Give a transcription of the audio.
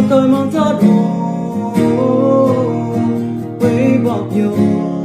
我在望侧旁，比薄弱。